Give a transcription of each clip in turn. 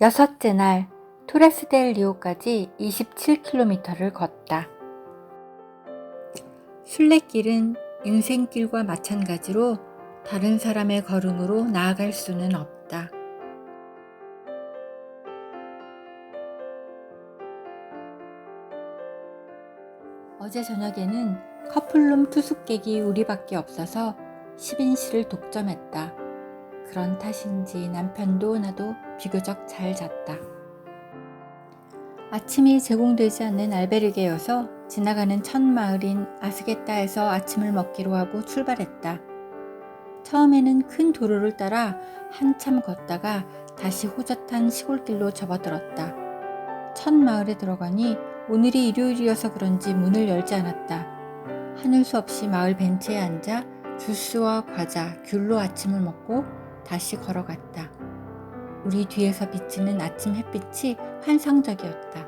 여섯째 날 토레스 델 리오까지 27km를 걷다. 순례길은 인생길과 마찬가지로 다른 사람의 걸음으로 나아갈 수는 없다. 어제 저녁에는 커플룸 투숙객이 우리밖에 없어서 10인실을 독점했다. 그런 탓인지 남편도 나도 비교적 잘 잤다. 아침이 제공되지 않는 알베르게여서 지나가는 첫 마을인 아스게타에서 아침을 먹기로 하고 출발했다. 처음에는 큰 도로를 따라 한참 걷다가 다시 호젓한 시골길로 접어들었다. 첫 마을에 들어가니 오늘이 일요일이어서 그런지 문을 열지 않았다. 하늘 수 없이 마을 벤치에 앉아 주스와 과자, 귤로 아침을 먹고 다시 걸어갔다. 우리 뒤에서 비치는 아침 햇빛이 환상적이었다.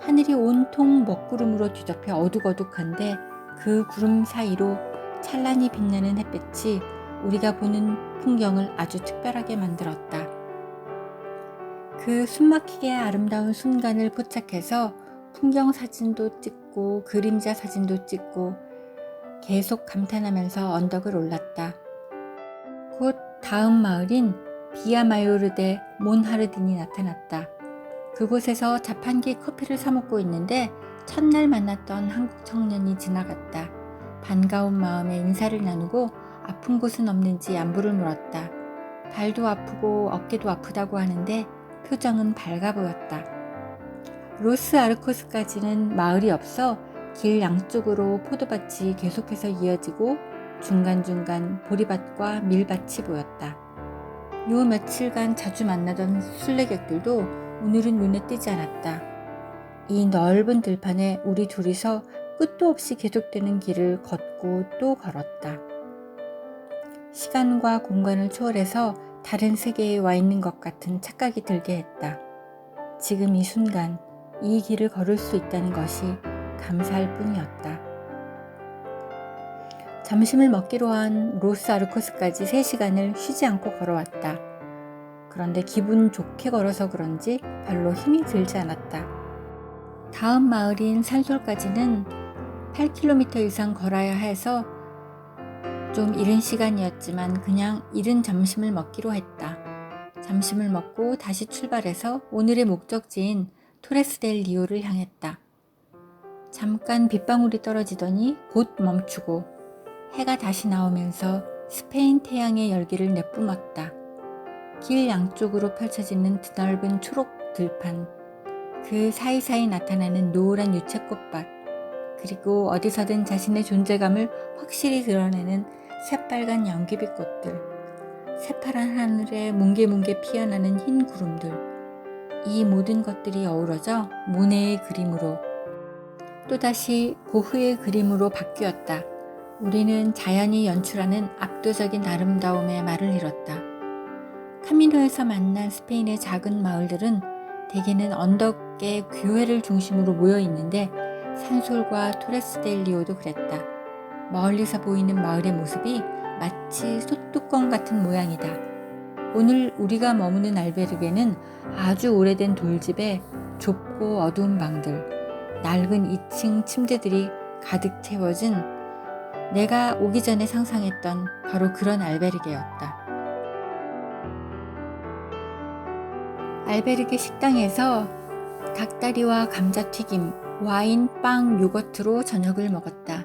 하늘이 온통 먹구름으로 뒤덮여 어둑어둑한데 그 구름 사이로 찬란히 빛나는 햇빛이 우리가 보는 풍경을 아주 특별하게 만들었다. 그 숨막히게 아름다운 순간을 포착해서 풍경 사진도 찍고 그림자 사진도 찍고 계속 감탄하면서 언덕을 올랐다. 곧 다음 마을인 비아마요르데 몬하르딘이 나타났다. 그곳에서 자판기 커피를 사 먹고 있는데 첫날 만났던 한국 청년이 지나갔다. 반가운 마음에 인사를 나누고 아픈 곳은 없는지 안부를 물었다. 발도 아프고 어깨도 아프다고 하는데 표정은 밝아 보였다. 로스 아르코스까지는 마을이 없어 길 양쪽으로 포도밭이 계속해서 이어지고 중간중간 보리밭과 밀밭이 보였다. 요 며칠간 자주 만나던 순례객들도 오늘은 눈에 띄지 않았다. 이 넓은 들판에 우리 둘이서 끝도 없이 계속되는 길을 걷고 또 걸었다. 시간과 공간을 초월해서 다른 세계에 와 있는 것 같은 착각이 들게 했다. 지금 이 순간 이 길을 걸을 수 있다는 것이 감사할 뿐이었다. 점심을 먹기로 한 로스 아르코스까지 3시간을 쉬지 않고 걸어왔다. 그런데 기분 좋게 걸어서 그런지 별로 힘이 들지 않았다. 다음 마을인 산솔까지는 8km 이상 걸어야 해서 좀 이른 시간이었지만 그냥 이른 점심을 먹기로 했다. 점심을 먹고 다시 출발해서 오늘의 목적지인 토레스델 리오를 향했다. 잠깐 빗방울이 떨어지더니 곧 멈추고 해가 다시 나오면서 스페인 태양의 열기를 내뿜었다. 길 양쪽으로 펼쳐지는 드넓은 초록 들판, 그 사이사이 나타나는 노란 유채꽃밭, 그리고 어디서든 자신의 존재감을 확실히 드러내는 새빨간 연기빛 꽃들, 새파란 하늘에 뭉게뭉게 피어나는 흰 구름들, 이 모든 것들이 어우러져 모네의 그림으로 또다시 고흐의 그림으로 바뀌었다. 우리는 자연이 연출하는 압도적인 아름다움의 말을 잃었다. 카미노에서 만난 스페인의 작은 마을들은 대개는 언덕의 교회를 중심으로 모여 있는데 산솔과 토레스 델리오도 그랬다. 멀리서 보이는 마을의 모습이 마치 소뚜껑 같은 모양이다. 오늘 우리가 머무는 알베르게는 아주 오래된 돌집에 좁고 어두운 방들, 낡은 2층 침대들이 가득 채워진 내가 오기 전에 상상했던 바로 그런 알베르게였다. 알베르게 식당에서 닭다리와 감자튀김, 와인, 빵, 요거트로 저녁을 먹었다.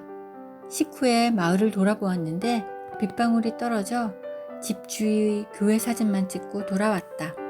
식후에 마을을 돌아보았는데 빗방울이 떨어져 집 주위 교회 사진만 찍고 돌아왔다.